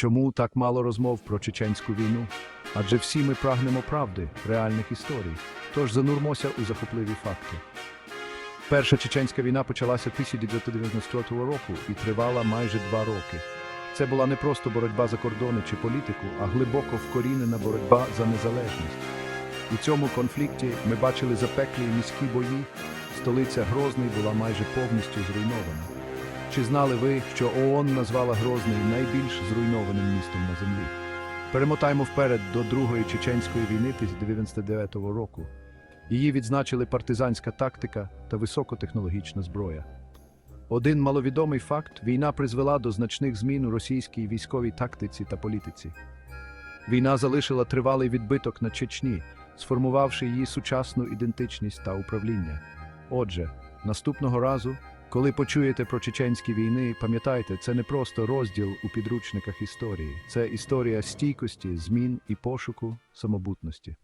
Чому так мало розмов про чеченську війну? Адже всі ми прагнемо правди, реальних історій. Тож занурмося у захопливі факти. Перша чеченська війна почалася 1994 року і тривала майже два роки. Це була не просто боротьба за кордони чи політику, а глибоко вкорінена боротьба за незалежність. У цьому конфлікті ми бачили запеклі міські бої, столиця Грозний була майже повністю зруйнована. Чи знали ви, що ООН назвала Грозний найбільш зруйнованим містом на землі? Перемотаємо вперед до Другої чеченської війни 1999 року. Її відзначили партизанська тактика та високотехнологічна зброя. Один маловідомий факт війна призвела до значних змін у російській військовій тактиці та політиці. Війна залишила тривалий відбиток на Чечні, сформувавши її сучасну ідентичність та управління. Отже, наступного разу, коли почуєте про чеченські війни, пам'ятайте, це не просто розділ у підручниках історії, це історія стійкості, змін і пошуку самобутності.